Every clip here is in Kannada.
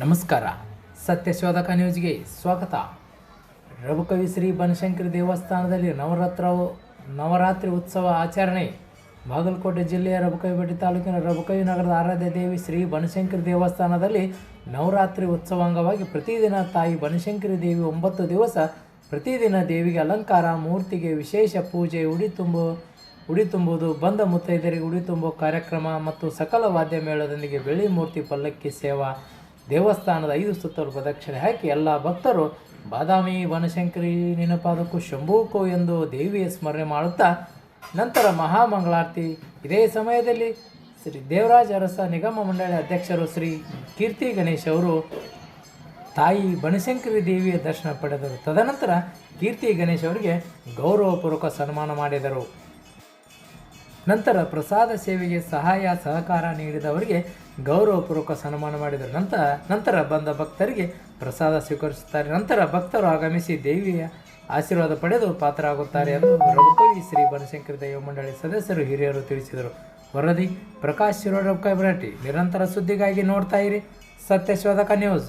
ನಮಸ್ಕಾರ. ಸತ್ಯಶೋಧಕ ನ್ಯೂಸ್ಗೆ ಸ್ವಾಗತ. ರಘುಕವಿ ಶ್ರೀ ಬನಶಂಕರಿ ದೇವಸ್ಥಾನದಲ್ಲಿ ನವರಾತ್ರ ನವರಾತ್ರಿ ಉತ್ಸವ ಆಚರಣೆ. ಬಾಗಲಕೋಟೆ ಜಿಲ್ಲೆಯ ರಬಕವಿಬೆಟ್ಟಿ ತಾಲೂಕಿನ ರಬಕವಿ ನಗರದ ಆರಾಧ್ಯ ದೇವಿ ಶ್ರೀ ಬನಶಂಕರಿ ದೇವಸ್ಥಾನದಲ್ಲಿ ನವರಾತ್ರಿ ಉತ್ಸವ ಅಂಗವಾಗಿ ಪ್ರತಿದಿನ ತಾಯಿ ಬನಶಂಕರಿ ದೇವಿ ಒಂಬತ್ತು ದಿವಸ ಪ್ರತಿದಿನ ದೇವಿಗೆ ಅಲಂಕಾರ, ಮೂರ್ತಿಗೆ ವಿಶೇಷ ಪೂಜೆ, ಉಡಿ ತುಂಬು ಉಡಿ ತುಂಬುವುದು, ಬಂದ ಮುತ್ತೈದರಿಗೆ ಉಡಿ ತುಂಬುವ ಕಾರ್ಯಕ್ರಮ ಮತ್ತು ಸಕಲ ವಾದ್ಯ ಮೇಳದೊಂದಿಗೆ ಬೆಳ್ಳಿ ಮೂರ್ತಿ ಪಲ್ಲಕ್ಕಿ ಸೇವಾ, ದೇವಸ್ಥಾನದ ಐದು ಸುತ್ತಲು ಪ್ರದಕ್ಷಿಣೆ ಹಾಕಿ ಎಲ್ಲ ಭಕ್ತರು, ಬಾದಾಮಿ ವನಶಂಕರಿ ನೆನಪಾದಕ್ಕೂ ಶಂಭೂಕೋ ಎಂದು ದೇವಿಯ ಸ್ಮರಣೆ ಮಾಡುತ್ತಾ, ನಂತರ ಮಹಾಮಂಗಳಾರತಿ. ಇದೇ ಸಮಯದಲ್ಲಿ ಶ್ರೀ ದೇವರಾಜ ಅರಸ ನಿಗಮ ಮಂಡಳಿ ಅಧ್ಯಕ್ಷರು ಶ್ರೀ ಕೀರ್ತಿ ಗಣೇಶ್ ಅವರು ತಾಯಿ ಬನಶಂಕರಿ ದೇವಿಯ ದರ್ಶನ ಪಡೆದರು. ತದನಂತರ ಕೀರ್ತಿ ಗಣೇಶ್ ಅವರಿಗೆ ಗೌರವಪೂರ್ವಕ ಸನ್ಮಾನ ಮಾಡಿದರು. ನಂತರ ಪ್ರಸಾದ ಸೇವೆಗೆ ಸಹಾಯ, ಸಹಕಾರ ನೀಡಿದವರಿಗೆ ಗೌರವಪೂರ್ವಕ ಸನ್ಮಾನ ಮಾಡಿದರು. ನಂತರ ನಂತರ ಬಂದ ಭಕ್ತರಿಗೆ ಪ್ರಸಾದ ಸ್ವೀಕರಿಸುತ್ತಾರೆ. ನಂತರ ಭಕ್ತರು ಆಗಮಿಸಿ ದೇವಿಯ ಆಶೀರ್ವಾದ ಪಡೆದು ಪಾತ್ರರಾಗುತ್ತಾರೆ ಎಂದು ರಘುಕವಿ ಶ್ರೀ ಬನಶಂಕರ ದೇವ ಮಂಡಳಿ ಸದಸ್ಯರು, ಹಿರಿಯರು ತಿಳಿಸಿದರು. ವರದಿ ಪ್ರಕಾಶ್ ಶಿರೋಡಿ ನಿರಂತರ ಸುದ್ದಿಗಾಗಿ ನೋಡ್ತಾ ಇರಿ ಸತ್ಯಶೋಧಕ ನ್ಯೂಸ್.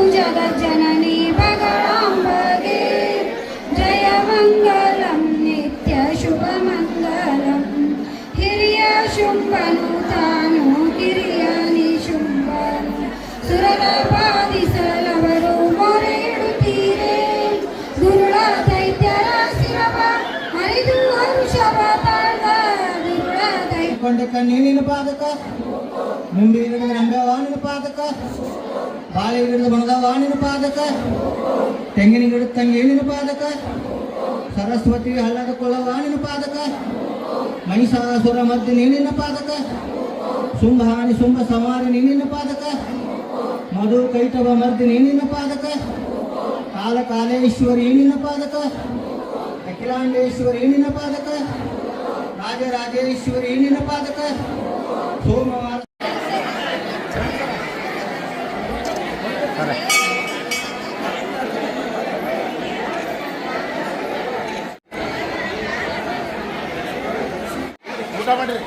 ಕೊಂಡಕ್ಕ ನೀನಿನ ಪಾದಕ ಮುಂಡಿ ಹಿಡಿದ ನಂಬೆವ ನಿನ್ನ ಪಾದಕ ಬಾಳೆ ಹಿಡಿದ ಬಣದವ ನಿನ್ನ ಪಾದಕ ತೆಂಗಿನ ಗಿಡದ ತಂಗಿ ನಿನ್ನ ಪಾದಕ ಸರಸ್ವತಿ ಹಳ್ಳದ ಕೊಳ್ಳವ ನಿನ್ನ ಪಾದಕ ಮಹಿಷಾಸುರ ಮಧ್ಯ ನೀನಿನ ಪಾದಕ ಶುಂಭಹಾನಿ ಶುಂಭ ಸಮಾರಿ ನೀನಿನ ಪಾದಕ ಮಧು ಕೈಟವ ಮರ್ದಿನ ನೀನಿನ ಪಾದಕ? ಕಾಲ ಕಾಲೇಶ್ವರಿ ನಿನ್ನ ಪಾದಕ? ಅಖಿಲಾಂಡೇಶ್ವರಿ ನಿನ್ನ ಪಾದಕ? ರಾಜರಾಜೇಶ್ವರಿ ನಿನ್ನ ಪಾದಕ? ಸೋಮವಾರ ಊಟ ಮಾಡ್ರಿ.